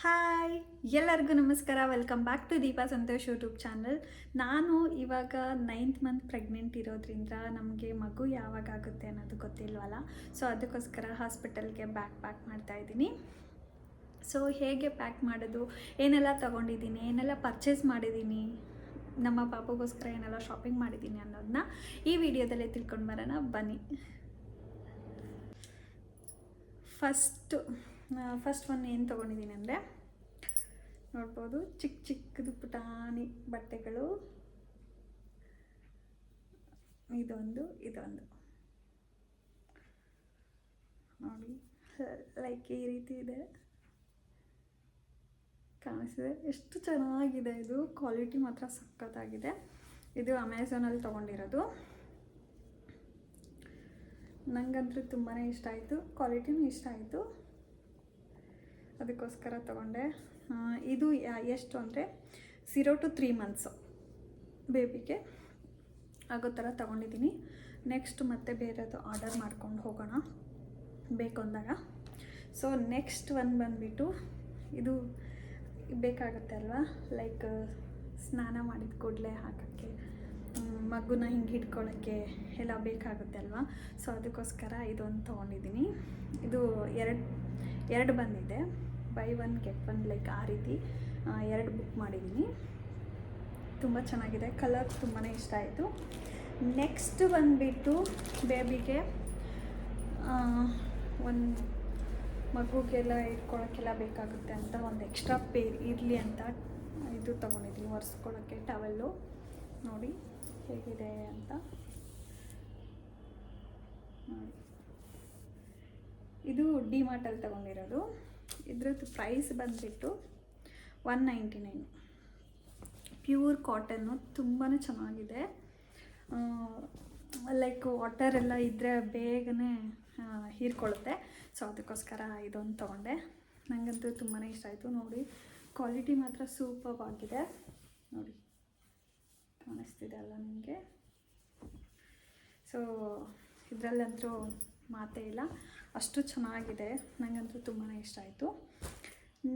Hi, ಎಲ್ಲರಿಗೂ ನಮಸ್ಕಾರ. Welcome back to Deepa Santosh YouTube channel ನಾನು ಇವಾಗ ನೈನ್ತ್ ಮಂತ್ ಪ್ರೆಗ್ನೆಂಟ್ ಇರೋದ್ರಿಂದ ನಮಗೆ ಮಗು ಯಾವಾಗ ಆಗುತ್ತೆ ಅನ್ನೋದು ಗೊತ್ತಿಲ್ವಲ್ಲ? ಸೊ ಅದಕ್ಕೋಸ್ಕರ ಹಾಸ್ಪಿಟಲ್ಗೆ ಬ್ಯಾಕ್ ಪ್ಯಾಕ್ ಮಾಡ್ತಾ ಇದ್ದೀನಿ. ಸೊ ಹೇಗೆ ಪ್ಯಾಕ್ ಮಾಡೋದು? ಏನೆಲ್ಲ ತೊಗೊಂಡಿದ್ದೀನಿ? ಏನೆಲ್ಲ ಪರ್ಚೇಸ್ ಮಾಡಿದ್ದೀನಿ? ನಮ್ಮ ಪಾಪಗೋಸ್ಕರ ಏನೆಲ್ಲ ಶಾಪಿಂಗ್ ಮಾಡಿದ್ದೀನಿ ಅನ್ನೋದನ್ನ ಈ ವಿಡಿಯೋದಲ್ಲೇ ತಿಳ್ಕೊಂಡು ಬರೋಣ. ಬನ್ನಿ. ಫಸ್ಟು ಫಸ್ಟ್ ಒನ್ ಏನು ತೊಗೊಂಡಿದ್ದೀನಿ ಅಂದರೆ ನೋಡ್ಬೋದು ಚಿಕ್ಕ ಚಿಕ್ಕದು ಪುಟಾಣಿ ಬಟ್ಟೆಗಳು. ಇದೊಂದು ಇದೊಂದು. ನೋಡಿ ಲೈಕ್ ಈ ರೀತಿ ಇದೆ. ಕಾಣಿಸಿದೆ ಎಷ್ಟು ಚೆನ್ನಾಗಿದೆ ಇದು. ಕ್ವಾಲಿಟಿ ಮಾತ್ರ ಸಖತ್ತಾಗಿದೆ. ಇದು ಅಮೆಝಾನಲ್ಲಿ ತೊಗೊಂಡಿರೋದು. ನನಗಂತೂ ತುಂಬಾ ಇಷ್ಟ ಆಯಿತು. ಕ್ವಾಲಿಟಿನೂ ಇಷ್ಟ ಆಯಿತು. ಅದಕ್ಕೋಸ್ಕರ ತೊಗೊಂಡೆ. ಇದು ಎಷ್ಟು ಅಂದರೆ ಝೀರೋ ಟು ತ್ರೀ ಮಂತ್ಸು ಬೇಬಿಗೆ ಆಗೋ ಥರ ತೊಗೊಂಡಿದ್ದೀನಿ. ನೆಕ್ಸ್ಟ್ ಮತ್ತೆ ಬೇರೆದು ಆರ್ಡರ್ ಮಾಡ್ಕೊಂಡು ಹೋಗೋಣ ಬೇಕು ಅಂದಾಗ ಸೊ ನೆಕ್ಸ್ಟ್ ಒನ್ ಬಂದುಬಿಟ್ಟು ಇದು ಬೇಕಾಗುತ್ತೆ ಅಲ್ವಾ? ಲೈಕ್ ಸ್ನಾನ ಮಾಡಿದ ಕೂಡಲೇ ಹಾಕೋಕ್ಕೆ ಮಗುನ ಹಿಂಗೆ ಹಿಡ್ಕೊಳ್ಳೋಕ್ಕೆ ಎಲ್ಲ ಬೇಕಾಗುತ್ತೆ ಅಲ್ವಾ? ಸೊ ಅದಕ್ಕೋಸ್ಕರ ಇದೊಂದು ತೊಗೊಂಡಿದ್ದೀನಿ. ಇದು ಎರಡು ಎರಡು ಬಂದಿದೆ. Buy one get one like ಆ ರೀತಿ ಎರಡು ಬುಕ್ ಮಾಡಿದ್ದೀನಿ. ತುಂಬ ಚೆನ್ನಾಗಿದೆ. ಕಲರ್ ತುಂಬಾ ಇಷ್ಟ ಆಯಿತು. ನೆಕ್ಸ್ಟ್ ಬಂದುಬಿಟ್ಟು ಬೇಬಿಗೆ ಒಂದು ಮಗುಗೆಲ್ಲ ಇಟ್ಕೊಳೋಕ್ಕೆಲ್ಲ ಬೇಕಾಗುತ್ತೆ ಅಂತ ಒಂದು ಎಕ್ಸ್ಟ್ರಾ ಪೇ ಇರಲಿ ಅಂತ ಇದು ತೊಗೊಂಡಿದ್ದೀನಿ. ಒರೆಸ್ಕೊಳ್ಳೋಕ್ಕೆ ಟವೆಲ್ಲು ನೋಡಿ ಹೇಗಿದೆ ಅಂತ ನೋಡಿ ಇದು ಡಿ ಮಾರ್ಟಲ್ಲಿ ತೊಗೊಂಡಿರೋದು. ಇದ್ರದ್ದು ಪ್ರೈಸ್ ಬಂದುಬಿಟ್ಟು one ninety nine pure cotton ತುಂಬಾ ಚೆನ್ನಾಗಿದೆ. ಲೈಕ್ ವಾಟರ್ ಎಲ್ಲ ಇದ್ದರೆ ಬೇಗನೆ ಹೀರ್ಕೊಳ್ಳುತ್ತೆ. ಸೊ ಅದಕ್ಕೋಸ್ಕರ ಇದೊಂದು ತೊಗೊಂಡೆ. ನನಗಂತೂ ತುಂಬಾ ಇಷ್ಟ ಆಯಿತು. ನೋಡಿ ಕ್ವಾಲಿಟಿ ಮಾತ್ರ ಸೂಪರ್ ಆಗಿದೆ. ನೋಡಿ, ಕಾಣಿಸ್ತಿದೆ ಅಲ್ಲ ನಿಮಗೆ? ಸೊ ಇದರಲ್ಲಂತೂ ಮಾತೇ ಇಲ್ಲ. ಅಷ್ಟು ಚೆನ್ನಾಗಿದೆ. ನನಗಂತೂ ತುಂಬಾ ಇಷ್ಟ ಆಯಿತು.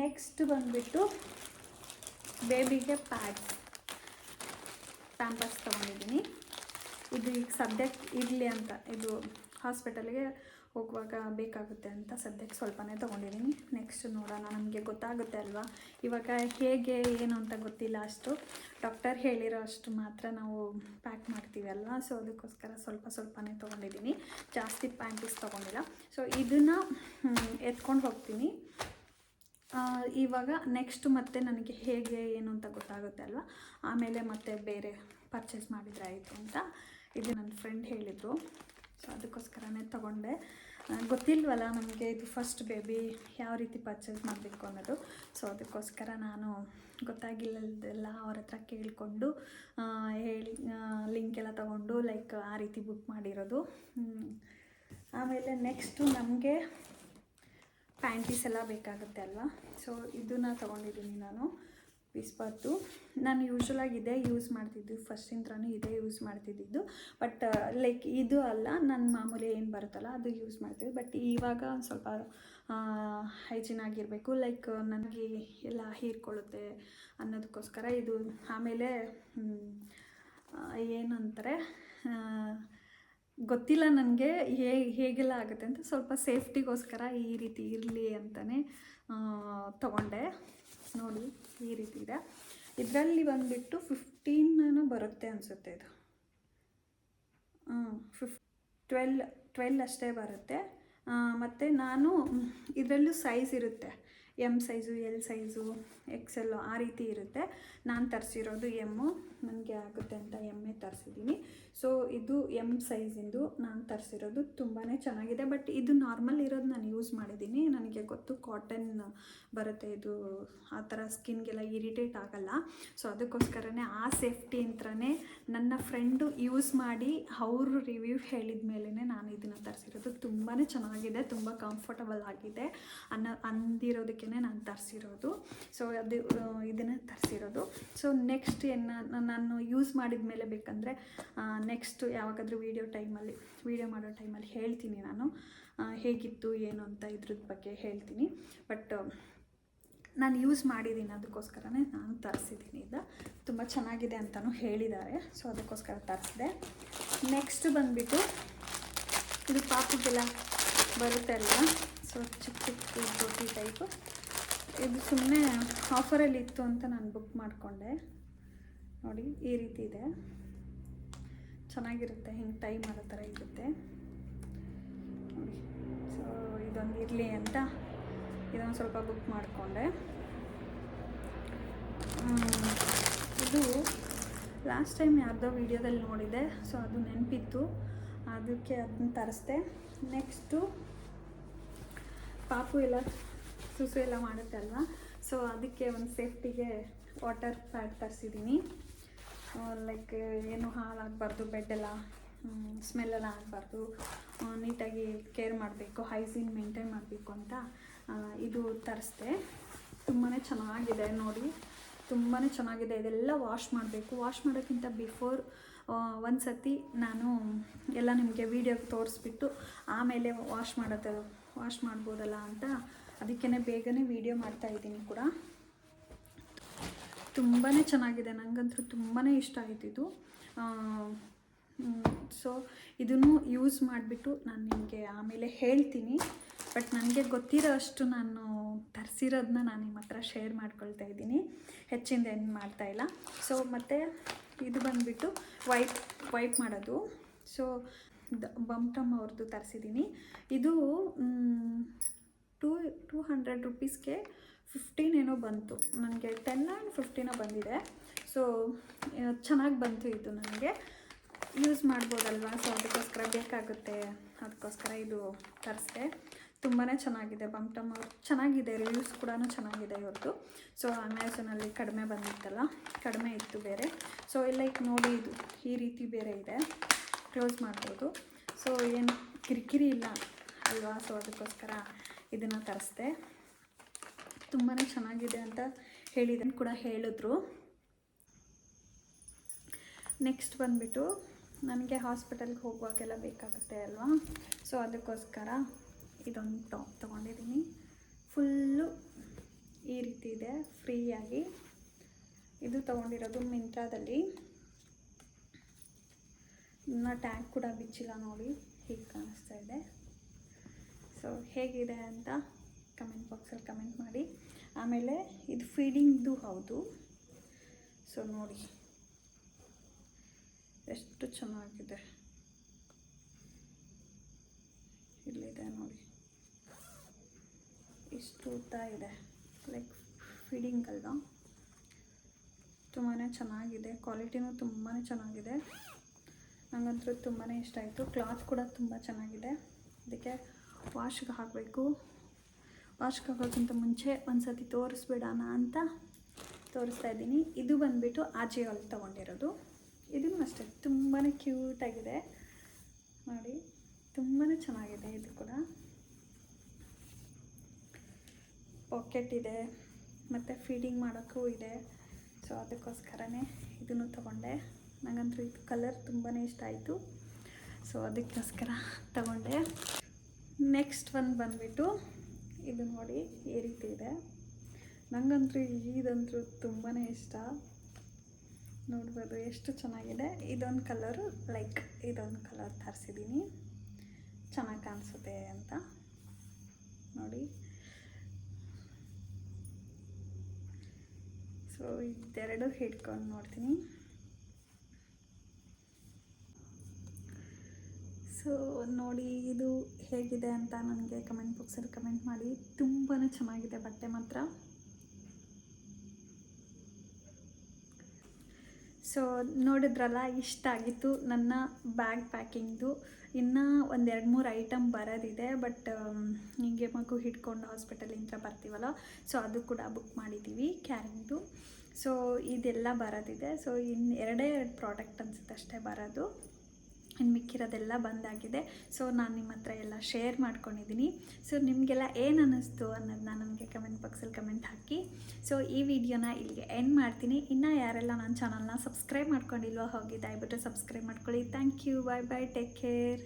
ನೆಕ್ಸ್ಟ್ ಬಂದುಬಿಟ್ಟು ಬೇಬಿಗೆ ಪ್ಯಾಡ್ಸ್ ಪ್ಯಾಂಪರ್ಸ್ ತೊಗೊಂಡಿದ್ದೀನಿ. ಇದು ಈಗ ಸದ್ಯಕ್ಕೆ ಇರಲಿ ಅಂತ, ಇದು ಹಾಸ್ಪಿಟಲ್ಗೆ ಹೋಗುವಾಗ ಬೇಕಾಗುತ್ತೆ ಅಂತ ಸದ್ಯಕ್ಕೆ ಸ್ವಲ್ಪನೇ ತೊಗೊಂಡಿದ್ದೀನಿ. ನೆಕ್ಸ್ಟ್ ನೋಡೋಣ, ನಮಗೆ ಗೊತ್ತಾಗುತ್ತೆ ಅಲ್ವಾ? ಇವಾಗ ಹೇಗೆ, ಏನು ಅಂತ ಗೊತ್ತಿಲ್ಲ ಅಷ್ಟು. ಡಾಕ್ಟರ್ ಹೇಳಿರೋ ಅಷ್ಟು ಮಾತ್ರ ನಾವು ಪ್ಯಾಕ್ ಮಾಡ್ತೀವಿ ಅಲ್ವಾ? ಸೊ ಅದಕ್ಕೋಸ್ಕರ ಸ್ವಲ್ಪ ಸ್ವಲ್ಪನೇ ತೊಗೊಂಡಿದ್ದೀನಿ. ಜಾಸ್ತಿ ಪ್ಯಾಂಟೀಸ್ ತೊಗೊಂಡಿಲ್ಲ. ಸೊ ಇದನ್ನು ಎತ್ಕೊಂಡು ಹೋಗ್ತೀನಿ. ಇವಾಗ ನೆಕ್ಸ್ಟ್ ಮತ್ತೆ ನನಗೆ ಹೇಗೆ, ಏನು ಅಂತ ಗೊತ್ತಾಗುತ್ತೆ ಅಲ್ವಾ? ಆಮೇಲೆ ಮತ್ತೆ ಬೇರೆ ಪರ್ಚೇಸ್ ಮಾಡಿದ್ರೆ ಆಯಿತು ಅಂತ. ಇದು ನನ್ನ ಫ್ರೆಂಡ್ ಹೇಳಿದರು. ಅದಕ್ಕೋಸ್ಕರನೇ ತೊಗೊಂಡೆ. ಗೊತ್ತಿಲ್ವಲ್ಲ ನಮಗೆ ಇದು ಫಸ್ಟ್ ಬೇಬಿ ಯಾವ ರೀತಿ ಪರ್ಚೇಸ್ ಮಾಡಬೇಕು ಅನ್ನೋದು. ಸೊ ಅದಕ್ಕೋಸ್ಕರ ನಾನು ಗೊತ್ತಾಗಿಲ್ಲದೆಲ್ಲ ಅವ್ರ ಹತ್ರ ಕೇಳಿಕೊಂಡು ಹೇಳಿ ಲಿಂಕ್ ಎಲ್ಲ ತೊಗೊಂಡು ಲೈಕ್ ಆ ರೀತಿ ಬುಕ್ ಮಾಡಿರೋದು. ಆಮೇಲೆ ನೆಕ್ಸ್ಟು ನಮಗೆ ಪ್ಯಾಂಟೀಸ್ ಎಲ್ಲ ಬೇಕಾಗುತ್ತೆ ಅಲ್ವಾ? ಸೊ ಇದನ್ನು ತೊಗೊಂಡಿದ್ದೀನಿ ನಾನು. ವಿಸ್ಪತ್ತು ನಾನು ಯೂಶ್ವಲಾಗಿ ಇದೇ ಯೂಸ್ ಮಾಡ್ತಿದ್ದು. ಫಸ್ಟಿಂತ್ರನೂ ಇದೇ ಯೂಸ್ ಮಾಡ್ತಿದ್ದಿದ್ದು. ಬಟ್ ಲೈಕ್ ಇದು ಅಲ್ಲ ನನ್ನ ಮಾಮೂಲಿ ಏನು ಬರುತ್ತಲ್ಲ ಅದು ಯೂಸ್ ಮಾಡ್ತೀವಿ ಬಟ್ ಇವಾಗ ಒಂದು ಸ್ವಲ್ಪ ಹೈಜಿನ್ ಆಗಿರಬೇಕು. ಲೈಕ್ ನನಗೆ ಎಲ್ಲ ಹೀರ್ಕೊಳ್ಳುತ್ತೆ ಅನ್ನೋದಕ್ಕೋಸ್ಕರ ಇದು. ಆಮೇಲೆ ಏನು ಅಂತಾರೆ ಗೊತ್ತಿಲ್ಲ ನನಗೆ ಹೇ, ಹೇಗೆಲ್ಲ ಆಗುತ್ತೆ ಅಂತ. ಸ್ವಲ್ಪ ಸೇಫ್ಟಿಗೋಸ್ಕರ ಈ ರೀತಿ ಇರಲಿ ಅಂತಲೇ ತಗೊಂಡೆ. ನೋಡಿ ಈ ರೀತಿ ಇದೆ. ಇದರಲ್ಲಿ ಬಂದುಬಿಟ್ಟು ಫಿಫ್ಟೀನ್ ಬರುತ್ತೆ ಅನಿಸುತ್ತೆ ಇದು. ಫಿಫ್ ಟ್ವೆಲ್ ಟ್ವೆಲ್ ಅಷ್ಟೇ ಬರುತ್ತೆ. ಮತ್ತು ನಾನು ಇದರಲ್ಲೂ ಸೈಜ್ ಇರುತ್ತೆ. M size L size XL ಆ ರೀತಿ ಇರುತ್ತೆ. ನಾನು ತರಿಸಿರೋದು ಎಮ್ಮು ನನಗೆ ಆಗುತ್ತೆ ಅಂತ ಎಮ್ಮೆ ತರಿಸಿದ್ದೀನಿ. ಸೊ ಇದು ಎಂ ಸೈಜಿಂದು ನಾನು ತರಿಸಿರೋದು ತುಂಬಾ ಚೆನ್ನಾಗಿದೆ. ಬಟ್ ಇದು ನಾರ್ಮಲ್ ಇರೋದು ನಾನು ಯೂಸ್ ಮಾಡಿದ್ದೀನಿ. ನನಗೆ ಗೊತ್ತು ಕಾಟನ್ ಬರುತ್ತೆ ಇದು ಆ ಥರ ಸ್ಕಿನ್ಗೆಲ್ಲ ಇರಿಟೇಟ್ ಆಗಲ್ಲ. ಸೊ ಅದಕ್ಕೋಸ್ಕರನೇ ಆ ಸೇಫ್ಟಿ ಅಂತಾನೆ ನನ್ನ ಫ್ರೆಂಡು ಯೂಸ್ ಮಾಡಿ ಅವರು ರಿವ್ಯೂ ಹೇಳಿದ ಮೇಲೇ ನಾನು ಇದನ್ನು ತರಿಸಿರೋದು ತುಂಬಾ ಚೆನ್ನಾಗಿದೆ, ತುಂಬ ಕಂಫರ್ಟಬಲ್ ಆಗಿದೆ ಅನ್ನೋ ಅಂದಿರೋದಕ್ಕೇ ನಾನು ತರಿಸಿರೋದು. ಸೊ ಅದು, ಇದನ್ನು ತರಿಸಿರೋದು. ಸೊ ನೆಕ್ಸ್ಟ್ ಏನು ನಾನು ಯೂಸ್ ಮಾಡಿದ ಮೇಲೆ ಬೇಕಂದರೆ ನೆಕ್ಸ್ಟ್ ಯಾವಾಗಾದರೂ ವೀಡಿಯೋ ಟೈಮಲ್ಲಿ ವೀಡಿಯೋ ಮಾಡೋ ಟೈಮಲ್ಲಿ ಹೇಳ್ತೀನಿ ನಾನು. ಹೇಗಿತ್ತು, ಏನು ಅಂತ ಇದ್ರದ್ದು ಬಗ್ಗೆ ಹೇಳ್ತೀನಿ. ಬಟ್ ನಾನು ಯೂಸ್ ಮಾಡಿದ್ದೀನಿ ಅದಕ್ಕೋಸ್ಕರನೇ ನಾನು ತರಿಸಿದ್ದೀನಿ ಇದು ತುಂಬ ಚೆನ್ನಾಗಿದೆ ಅಂತಲೂ ಹೇಳಿದ್ದಾರೆ. ಸೊ ಅದಕ್ಕೋಸ್ಕರ ತರಿಸಿದೆ. ನೆಕ್ಸ್ಟ್ ಬಂದುಬಿಟ್ಟು, ಇದು ಪಾಪುಗೆಲ್ಲ ಬರುತ್ತೆ ಅಲ್ಲ ಸೊ ಚಿಕ್ಕ ಚಿಕ್ಕ ದೊಡ್ಡ ಟೈಪು ಇದು ಸುಮ್ಮನೆ ಆಫರಲ್ಲಿ ಇತ್ತು ಅಂತ ನಾನು ಬುಕ್ ಮಾಡಿಕೊಂಡೆ. ನೋಡಿ, ಈ ರೀತಿ ಇದೆ. ಚೆನ್ನಾಗಿರುತ್ತೆ, ಹಿಂಗೆ ಟೈ ಮಾಡೋ ಥರ ಇರುತ್ತೆ. ನೋಡಿ ಸೊ ಇದೊಂದು ಇರಲಿ ಅಂತ ಇದೊಂದು ಸ್ವಲ್ಪ ಬುಕ್ ಮಾಡಿಕೊಂಡೆ. ಇದು ಲಾಸ್ಟ್ ಟೈಮ್ ಯಾರ್ದೋ ವೀಡಿಯೋದಲ್ಲಿ ನೋಡಿದೆ ಸೊ ಅದು ನೆನಪಿತ್ತು. ಅದಕ್ಕೆ ಅದನ್ನ ತರಿಸ್ದೆ. ನೆಕ್ಸ್ಟು ಪಾಪು ಎಲ್ಲ ಸುಸು ಎಲ್ಲ ಮಾಡುತ್ತೆ ಅಲ್ವಾ? ಸೊ ಅದಕ್ಕೆ ಒಂದು ಸೇಫ್ಟಿಗೆ ವಾಟರ್ ಪ್ಯಾಡ್ ತರಿಸಿದ್ದೀನಿ ಲೈಕ್ ಏನು ಹಾಳಾಗಬಾರ್ದು ಬೆಡ್ಡೆಲ್ಲ ಸ್ಮೆಲ್ಲೆಲ್ಲ ಆಗಬಾರ್ದು ನೀಟಾಗಿ ಕೇರ್ ಮಾಡಬೇಕು ಹೈಜೀನ್ ಮೇಂಟೈನ್ ಮಾಡಬೇಕು ಅಂತ ಇದು ತರಿಸ್ದೆ. ತುಂಬಾ ಚೆನ್ನಾಗಿದೆ ನೋಡಿ. ತುಂಬಾ ಚೆನ್ನಾಗಿದೆ. ಇದೆಲ್ಲ ವಾಶ್ ಮಾಡಬೇಕು. ವಾಶ್ ಮಾಡೋಕ್ಕಿಂತ ಬಿಫೋರ್ ಒಂದು ಸತಿ ನಾನು ಎಲ್ಲ ನಿಮಗೆ ವೀಡಿಯೋಗೆ ತೋರಿಸ್ಬಿಟ್ಟು ಆಮೇಲೆ ವಾಶ್ ಮಾಡೋದು ವಾಶ್ ಮಾಡ್ಬೋದಲ್ಲ ಅಂತ ಅದಕ್ಕೇ ಬೇಗನೆ ವೀಡಿಯೋ ಮಾಡ್ತಾ ಇದ್ದೀನಿ ಕೂಡ. ತುಂಬಾ ಚೆನ್ನಾಗಿದೆ. ನನಗಂತೂ ತುಂಬಾ ಇಷ್ಟ ಆಯಿತು ಇದು. ಸೊ ಇದನ್ನು ಯೂಸ್ ಮಾಡಿಬಿಟ್ಟು ನಾನು ನಿಮಗೆ ಆಮೇಲೆ ಹೇಳ್ತೀನಿ. ಬಟ್ ನನಗೆ ಗೊತ್ತಿರೋ ಅಷ್ಟು ನಾನು ತರಿಸಿರೋದನ್ನ ನಾನು ನಿಮ್ಮ ಹತ್ರ ಶೇರ್ ಮಾಡ್ಕೊಳ್ತಾ ಇದ್ದೀನಿ. ಹೆಚ್ಚಿಂದ ಏನು ಮಾಡ್ತಾ ಇಲ್ಲ. ಸೊ ಮತ್ತು ಇದು ಬಂದುಬಿಟ್ಟು ವೈಪ್ ವೈಪ್ ಮಾಡೋದು. ಸೊ ಬಮ್ಟಮ್ ಅವ್ರದ್ದು ತರಿಸಿದ್ದೀನಿ ಇದು ಟೂ ಟೂ ಹಂಡ್ರೆಡ್ ರುಪೀಸ್ಗೆ ಫಿಫ್ಟೀನ್ ಏನೋ ಬಂತು. ನನಗೆ ಟೆನ್ ಆ್ಯಂಡ್ ಫಿಫ್ಟೀನೋ ಬಂದಿದೆ. ಸೊ ಚೆನ್ನಾಗಿ ಬಂತು ಇದು ನನಗೆ. ಯೂಸ್ ಮಾಡ್ಬೋದಲ್ವಾ? ಸೊ ಅದಕ್ಕೋಸ್ಕರ ಬೇಕಾಗುತ್ತೆ. ಅದಕ್ಕೋಸ್ಕರ ಇದು ತರಿಸ್ದೆ. ತುಂಬಾ ಚೆನ್ನಾಗಿದೆ. ಬಂಪ್ಟಮ್ ಅವ್ರು ಚೆನ್ನಾಗಿದೆ. ರಿವ್ಯೂಸ್ ಕೂಡ ಚೆನ್ನಾಗಿದೆ ಇವ್ರದ್ದು ಸೊ ಅಮೆಝಾನಲ್ಲಿ ಕಡಿಮೆ ಬಂದಿತ್ತಲ್ಲ? ಕಡಿಮೆ ಇತ್ತು ಬೇರೆ. ಸೊ ಲೈಕ್ ನೋಡಿ ಇದು. ಈ ರೀತಿ ಬೇರೆ ಇದೆ. ಕ್ಲೋಸ್ ಮಾಡ್ಬೋದು. ಸೊ ಏನು ಕಿರಿಕಿರಿ ಇಲ್ಲ ಅಲ್ವಾ? ಸೊ ಅದಕ್ಕೋಸ್ಕರ ಇದನ್ನು ತರಿಸ್ದೆ. ತುಂಬಾ ಚೆನ್ನಾಗಿದೆ ಅಂತ ಹೇಳಿದನ್ ಕೂಡ ಹೇಳಿದ್ರು. ನೆಕ್ಸ್ಟ್ ಬಂದುಬಿಟ್ಟು ನನಗೆ ಹಾಸ್ಪಿಟಲ್ಗೆ ಹೋಗುವಾಗೆಲ್ಲ ಬೇಕಾಗುತ್ತೆ ಅಲ್ವಾ? ಸೊ ಅದಕ್ಕೋಸ್ಕರ ಇದೊಂದು ಟಾಪ್ ತೊಗೊಂಡಿದ್ದೀನಿ. ಫುಲ್ಲು ಈ ರೀತಿ ಇದೆ, ಫ್ರೀಯಾಗಿ. ಇದು ತೊಗೊಂಡಿರೋದು ಮಿಂತ್ರಾದಲ್ಲಿ. ಇನ್ನು ಟ್ಯಾಗ್ ಕೂಡ ಬಿಚ್ಚಿಲ್ಲ ನೋಡಿ, ಹೀಗೆ ಕಾಣಿಸ್ತಾ ಇದೆ. ಸೊ ಹೇಗಿದೆ ಅಂತ ಕಮೆಂಟ್ ಬಾಕ್ಸಲ್ಲಿ ಕಮೆಂಟ್ ಮಾಡಿ. ಆಮೇಲೆ ಇದು ಫೀಡಿಂಗ್ದು ಹೌದು. ಸೊ ನೋಡಿ. ಎಷ್ಟು ಚೆನ್ನಾಗಿದೆ. ಇಲ್ಲಿದೆ ನೋಡಿ. ಇಷ್ಟು ಉದ್ದ ಇದೆ. ಲೈಕ್ ಫೀಡಿಂಗ್ ಅಲ್ವಾ ತುಂಬಾ ಚೆನ್ನಾಗಿದೆ. ಕ್ವಾಲಿಟಿನೂ ತುಂಬಾ ಚೆನ್ನಾಗಿದೆ. ನನಗಂತೂ ತುಂಬಾ ಇಷ್ಟ ಆಯಿತು. ಕ್ಲಾತ್ ಕೂಡ ತುಂಬ ಚೆನ್ನಾಗಿದೆ. ಅದಕ್ಕೆ ವಾಶ್ಗೆ ಹಾಕಬೇಕು. ವಾಶ್ಗೆ ಹಾಕೋಕ್ಕಿಂತ ಮುಂಚೆ ಒಂದು ಸತಿ ತೋರಿಸ್ಬಿಡೋಣ ಅಂತ ತೋರಿಸ್ತಾ ಇದ್ದೀನಿ. ಇದು ಬಂದುಬಿಟ್ಟು ಆಜಿಯೋಲ್ ತೊಗೊಂಡಿರೋದು. ಇದನ್ನು ಅಷ್ಟೇ ತುಂಬಾ ಕ್ಯೂಟಾಗಿದೆ ನೋಡಿ ತುಂಬಾ ಚೆನ್ನಾಗಿದೆ ಇದು ಕೂಡ. ಪಾಕೆಟ್ ಇದೆ, ಮತ್ತು ಫೀಡಿಂಗ್ ಮಾಡೋಕ್ಕೂ ಇದೆ. ಸೊ, ಅದಕ್ಕೋಸ್ಕರನೇ ಇದನ್ನು ತೊಗೊಂಡೆ. ನನಗಂತೂ ಇದು ಕಲರ್ ತುಂಬಾ ಇಷ್ಟ ಆಯಿತು. ಸೊ, ಅದಕ್ಕೋಸ್ಕರ ತಗೊಂಡೆ. ನೆಕ್ಸ್ಟ್ ಒಂದು ಬಂದುಬಿಟ್ಟು ಇದು ನೋಡಿ ಈ ರೀತಿ ಇದೆ. ನನಗಂತೂ ಇದಂತೂ ತುಂಬಾ ಇಷ್ಟ. ನೋಡ್ಬೋದು ಎಷ್ಟು ಚೆನ್ನಾಗಿದೆ. ಇದೊಂದು ಕಲರು ಲೈಕ್ ಇದೊಂದು ಕಲರ್ ತರಿಸಿದ್ದೀನಿ ಚೆನ್ನಾಗಿ ಕಾಣಿಸುತ್ತೆ ಅಂತ. ನೋಡಿ. ಸೊ ಇದೆರಡು ಹಿಡ್ಕೊಂಡು ನೋಡ್ತೀನಿ. ಸೊ, ನೋಡಿ ಇದು ಹೇಗಿದೆ ಅಂತ ನನಗೆ ಕಮೆಂಟ್ ಬಾಕ್ಸಲ್ಲಿ ಕಮೆಂಟ್ ಮಾಡಿ. ತುಂಬಾ ಚೆನ್ನಾಗಿದೆ ಬಟ್ಟೆ ಮಾತ್ರ. ಸೊ, ನೋಡಿದ್ರಲ್ಲ, ಇಷ್ಟ ಆಗಿತ್ತು ನನ್ನ ಬ್ಯಾಗ್ ಪ್ಯಾಕಿಂಗ್ದು. ಇನ್ನು ಒಂದೆರಡು ಮೂರು ಐಟಮ್ ಬರೋದಿದೆ, ಬಟ್ ಹಿಂಗೆ ಮಗು ಹಿಡ್ಕೊಂಡು ಹಾಸ್ಪಿಟಲಿಂದ ಬರ್ತೀವಲ್ಲ, ಸೊ ಅದು ಕೂಡ ಬುಕ್ ಮಾಡಿದ್ದೀವಿ ಕ್ಯಾರಿಂಗ್ದು. ಸೊ, ಇದೆಲ್ಲ ಬರೋದಿದೆ. ಸೊ ಇನ್ನು ಎರಡೇ ಎರಡು ಪ್ರಾಡಕ್ಟ್ ಅನ್ಸುತ್ತೆ ಅಷ್ಟೇ ಬರೋದು. ಇನ್ನು ಮಿಕ್ಕಿರೋದೆಲ್ಲ ಬಂದಾಗಿದೆ. ಸೊ ನಾನು ನಿಮ್ಮ ಹತ್ರ ಎಲ್ಲ ಶೇರ್ ಮಾಡ್ಕೊಂಡಿದ್ದೀನಿ ಸೊ ನಿಮಗೆಲ್ಲ ಏನು ಅನ್ನಿಸ್ತು ಅನ್ನೋದನ್ನ ನನಗೆ ಕಮೆಂಟ್ ಬಾಕ್ಸಲ್ಲಿ ಕಮೆಂಟ್ ಹಾಕಿ. ಸೊ ಈ ವಿಡಿಯೋನ ಇಲ್ಲಿಗೆ ಎಂಡ್ ಮಾಡ್ತೀನಿ. ಇನ್ನೂ ಯಾರೆಲ್ಲ ನನ್ನ ಚಾನಲ್ನ ಸಬ್ಸ್ಕ್ರೈಬ್ ಮಾಡ್ಕೊಂಡಿಲ್ವೋ, ಹೋಗಿ ದಯವಿಟ್ಟು ಸಬ್ಸ್ಕ್ರೈಬ್ ಮಾಡ್ಕೊಳ್ಳಿ. Thank you bye bye take care